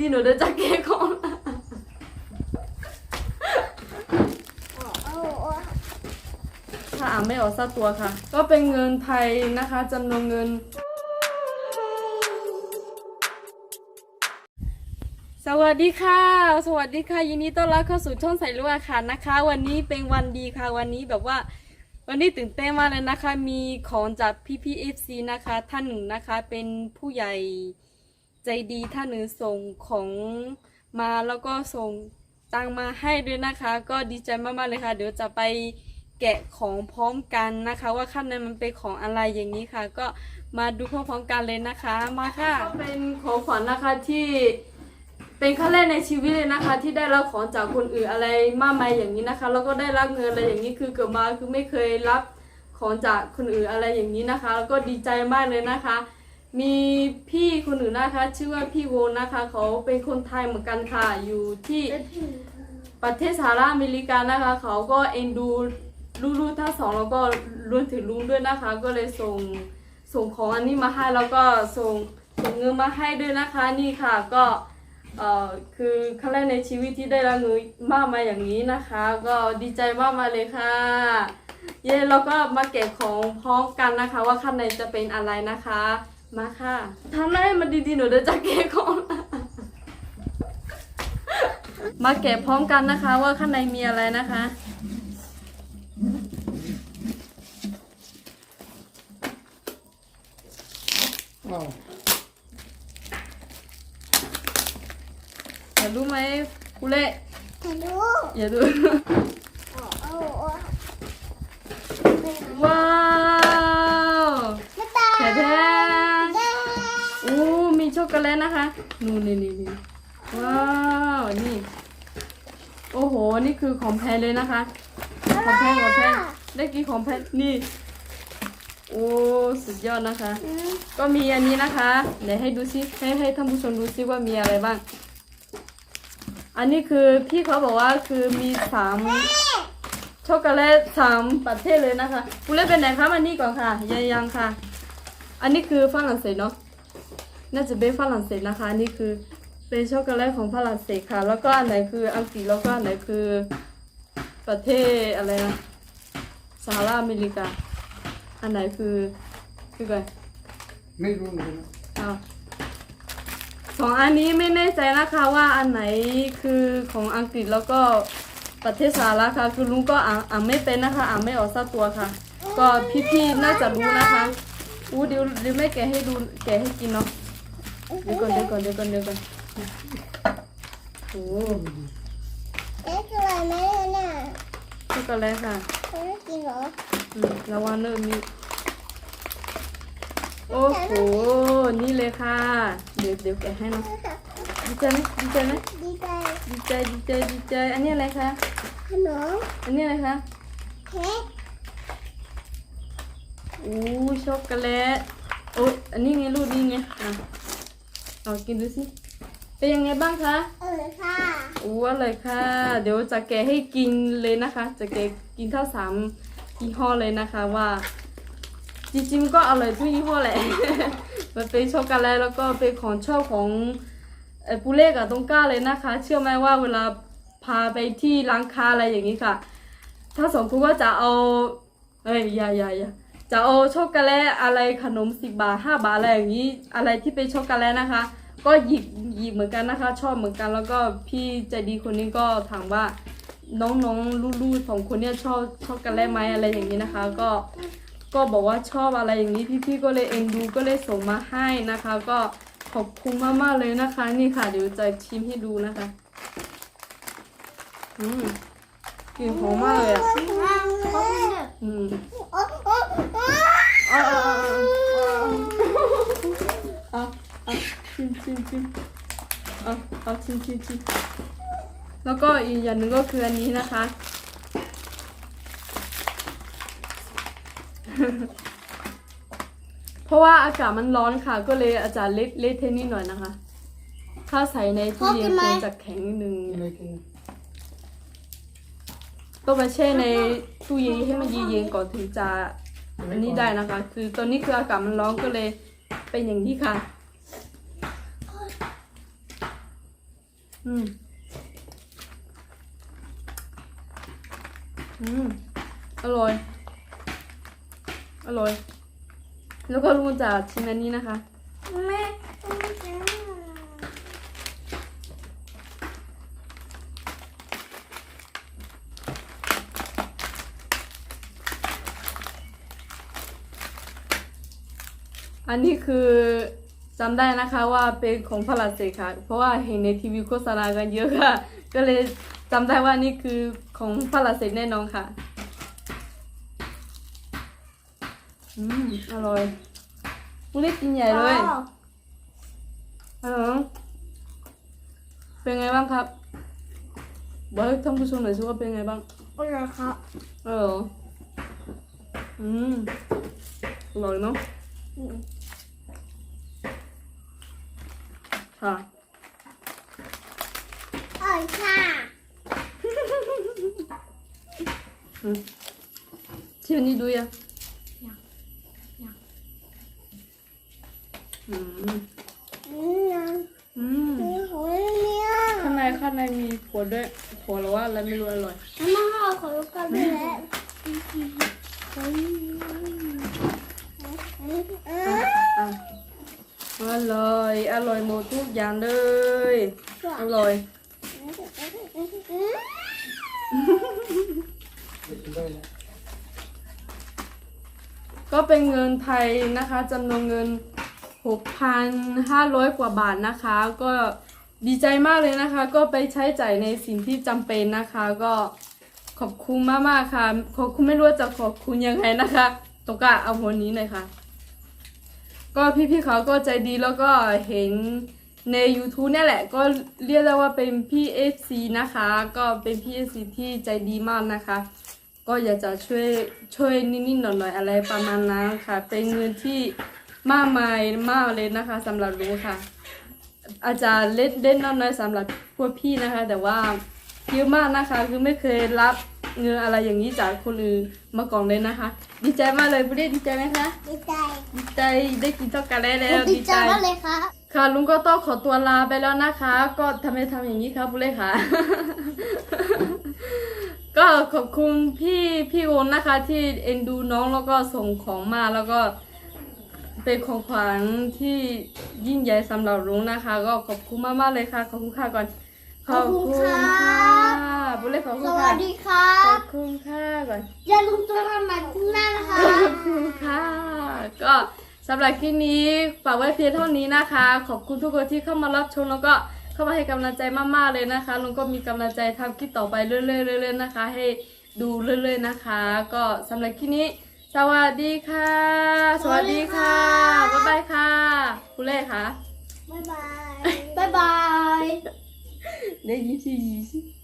ดีๆหนูจะจัดเค้กของถ้าอ่านไม่ออกสักตัวค่ะ ก็เป็นเงินไทยนะคะจำนวนเงิน สวัสดีค่ะ สวัสดีค่ะ ยินดีต้อนรับเข้าสู่ช่องใส่ลูกอาคารนะคะ วันนี้เป็นวันดีค่ะ วันนี้แบบว่า วันนี้ตื่นเต้นมากเลยนะคะ มีของจากพี่พีเอฟซีนะคะ ท่านหนึ่งนะคะ เป็นผู้ใหญ่ ใจดีท่านหนึ่งส่งของมาแล้วก็ส่งตังมาให้ด้วยนะคะ ก็ดีใจมากๆเลยค่ะ เดี๋ยวจะไปแกะของพร้อมกันนะคะ ว่าข้างในมันเป็นของอะไรอย่างนี้ค่ะ ก็มาดูพร้อมๆกันเลยนะคะ มาค่ะก็เป็นของขวัญนะคะที่เป็นครั้งแรกในชีวิตเลยนะคะ ที่ได้รับของจากคนอื่นอะไรมากมายอย่างนี้นะคะ แล้วก็ได้รับเงินอะไรอย่างนี้คือเกิดมาคือไม่เคยรับของจากคนอื่นอะไรอย่างนี้นะคะ แล้วก็ดีใจมากเลยนะคะ มีพี่คนอื่นนะคะ ชื่อว่าพี่โวนะคะ เขาเป็นคนไทยเหมือนกันค่ะ อยู่ที่ประเทศสหรัฐอเมริกานะคะ เขาก็เอ็นดูลูกๆทั้งสองแล้วก็รวมถึงลุงด้วยนะคะ ก็เลยส่งส่งของอันนี้มาให้แล้วก็ส่งส่งเงินมาให้ด้วยนะคะนี่ค่ะก็เอ่อคือครั้งแรกในชีวิตที่ได้รับเงินมากมาอย่างนี้นะคะ ก็ดีใจมากมาเลยค่ะ เย้เราก็มาเก็บของพร้อมกันนะคะ ว่าข้างในจะเป็นอะไรนะคะ มาค่ะทำได้มันดีๆหนูเดี๋ยวจะเก็บของมาเก็บพร้อมกันนะคะ ว่าข้างในมีอะไรนะคะอ้าวอย่ารู้ไหมกูเล่ฮัลโหลอย่าดู โอ้โอ้โอ้ว้าว ไม่ตาย แท้แท้ อ้มีช็อกโกแลตนะคะ นู่นนี่นี่นี่ว้าว นี่ โอ้โห นี่คือของแพงเลยนะคะ ของแพงของแพงได้กี่ของแพงนี่ โอ้ สุดยอดนะคะ ก็มีอันนี้นะคะ เดี๋ยวให้ดูซิ ให้ให้ท่านผู้ชมดูซิว่ามีอะไรบ้าง อันนี้คือพี่เขาบอกว่าคือมีสามช็อกโกแลตสามประเทศเลยนะคะคุณเล่นเป็นไหนคะมานี่ก่อนค่ะยังยังค่ะ อันนี้คือฝรั่งเศสเนาะ น่าจะเป็นฝรั่งเศสนะคะอันนี้คือเป็นช็อกโกแลตของฝรั่งเศสค่ะ แล้วก็อันไหนคืออังกฤษแล้วก็อันไหนคือประเทศอะไรนะสหรัฐอเมริกา อันไหนคือคืออะไรไม่รู้เหมือนกันนะอ้าวสองอันนี้ไม่แน่ใจนะคะว่าอันไหนคือของอังกฤษแล้วก็ประเทศสหรัฐค่ะ คือลุงก็อ่านอ่านไม่เป็นนะคะอ่านไม่ออกสักตัวค่ะ ก็พี่ๆน่าจะรู้นะคะอู้เดี๋ยวเดี๋ยวไม่แกะให้ดูแกะให้กินเนาะ เดี๋ยวก่อนเดี๋ยวก่อนเดี๋ยวก่อนเดี๋ยวก่อนโอ้เอ๊ะคืออะไรไหมเนี่ยช็อกโกแลตค่ะไม่กินเหรออืมระวังเริ่มมีโอ้โห นี่เลยค่ะ เดี๋ยวเดี๋ยวแกะให้เนาะดีใจไหมดีใจไหมดีใจดีใจดีใจดีใจ อันนี้อะไรคะขนมอันนี้อะไรคะเค้กอู้ช็อกโกแลตโอ้ยอันนี้ไงลูกนี่ไงอะ เอากินดูสิ เป็นยังไงบ้างคะเออค่ะอู้อร่อยค่ะ เดี๋ยวจะแกะให้กินเลยนะคะ จะแกะกินทั้งสามยี่ห้อเลยนะคะว่าจริงๆมันก็อร่อยทุกยี่ห้อแหละ มันเป็นช็อกโกแลตแล้วก็เป็นของชอบของเอ่อปูเล่กับตงก้าเลยนะคะ เชื่อไหมว่าเวลาพาไปที่ร้านค้าอะไรอย่างนี้ค่ะ ถ้าสองคนก็จะเอาเอ้ยอย่าอย่าอย่า จะเอาช็อกโกแลตอะไรขนมสิบบาทห้าบาทอะไรอย่างนี้ อะไรที่เป็นช็อกโกแลตนะคะ ก็หยิบหยิบเหมือนกันนะคะ ชอบเหมือนกันแล้วก็พี่ใจดีคนนี้ก็ถามว่าน้องๆลูกๆสองคนเนี่ยชอบช็อกโกแลตไหมอะไรอย่างนี้นะคะ ก็ก็บอกว่าชอบอะไรอย่างนี้พี่ๆก็เลยเอ็นดูก็เลยส่งมาให้นะคะ ก็ขอบคุณมากๆเลยนะคะ นี่ค่ะเดี๋ยวจะชิมให้ดูนะคะ อืมกลิ่นหอมมากเลยอะ ขอบคุณค่ะอืมโอ้โอ้โอ้เอาเอาเอาเอาเอาชิมชิมชิมเอาเอาชิมชิมชิมแล้วก็อีกอย่างหนึ่งก็คืออันนี้นะคะ เพราะว่าอากาศมันร้อนค่ะ ก็เลยอาจจะเละเละเทะนิดหน่อยนะคะ ถ้าใส่ในตู้เย็นควรจะแข็งนิดนึงไม่กิน ต้องมาแช่ในตู้เย็นให้มันเย็นๆก่อนถึงจะอันนี้ได้นะคะ คือตอนนี้คืออากาศมันร้อนก็เลยเป็นอย่างนี้ค่ะ อืม อืม อร่อย อร่อย แล้วก็ลุงจะชิมอันนี้นะคะแม่ อันนี้คือจำได้นะคะว่าเป็นของฝรั่งเศสค่ะ เพราะว่าเห็นในทีวีโฆษณากันเยอะค่ะ ก็เลยจำได้ว่านี่คือของฝรั่งเศสแน่นอนค่ะ อืม อร่อยมึงได้กินใหญ่เลยอ๋อเป็นไงบ้างครับบอกให้ท่านผู้ชมหน่อยสิว่าเป็นไงบ้างอร่อยครับเอออืมอร่อยเนาะ อืมค่ะอร่อยค่ะชิมอันนี้ดูยังยังยังอืมอืมอืมมีหัวเนี่ยข้างในข้างในมีถั่วด้วยถั่วหรือว่าอะไรไม่รู้อร่อยน้ำมันขอลูกกันไปแล้ว อะอร่อย อร่อยหมดทุกอย่างเลย อร่อยก็เป็นเงินไทยนะคะจำนวนเงิน 6,500 กว่าบาทนะคะ ก็ดีใจมากเลยนะคะ ก็ไปใช้จ่ายในสิ่งที่จำเป็นนะคะ ก็ขอบคุณมากๆค่ะ ขอบคุณไม่รู้จะขอบคุณยังไงนะคะตกะเอาหัวนี้หน่อยค่ะ ก็พี่ๆเขาก็ใจดีแล้วก็เห็นใน YouTube เนี่ยแหละ ก็เรียกได้ว่าเป็นพี่ FC นะคะ ก็เป็นพี่ FC ที่ใจดีมากนะคะ ก็อยากจะช่วยช่วยนิดๆหน่อยๆอะไรประมาณนั้นค่ะ เป็นเงินที่มากมายมากเลยนะคะสำหรับรู้ค่ะ อาจจะเล็ดเล่นน้อยๆสำหรับพวกพี่นะคะ แต่ว่าเยอะมากนะคะคือไม่เคยรับ เงินอะไรอย่างนี้จากคนอื่นมาก่อนเลยนะคะ ดีใจมากเลยพี่เดดีใจไหมคะดีใจดีใจได้กินช็อกโกแลตแล้วดีใจมากเลยครับค่ะลุงก็ต้องขอตัวลาไปแล้วนะคะ ก็ทำไมทำอย่างนี้ครับบุเล่ค่ะ ก็ขอบคุณพี่พี่โอนนะคะ ที่เอ็นดูน้องแล้วก็ส่งของมาแล้วก็เป็นของขวัญที่ยิ่งใหญ่สำหรับลุงนะคะ ก็ขอบคุณมากๆเลยค่ะ ขอบคุณค่ะก่อน ขอบคุณค่ะ บุเล่ขอบคุสณวัค่ะสดีครัขบอบคุณค่ะก่อน อย่าลืมตัวทำใหม่พรุ่งหน้านะคะ ขอบคุณค่ะ ก็สำหรับคลิปนี้ฝากไว้เพียงเท่านี้นะคะ ขอบคุณทุกคนที่เข้ามารับชมแล้วก็เข้ามาให้กำลังใจมากๆเลยนะคะลุงก็มีกำลังใจทำคลิปต่อไปเรื่อยๆเรื่อยๆนะคะ ให้ดูเรื่อยๆนะคะ ก็สำหรับคลิปนี้ สวัสดีค่ะ สวัสดีค่ะ บ๊ายบายค่ะคุณเล่ค่ะบ๊ายบาย บ๊ายบาย ได้ยี่สิบ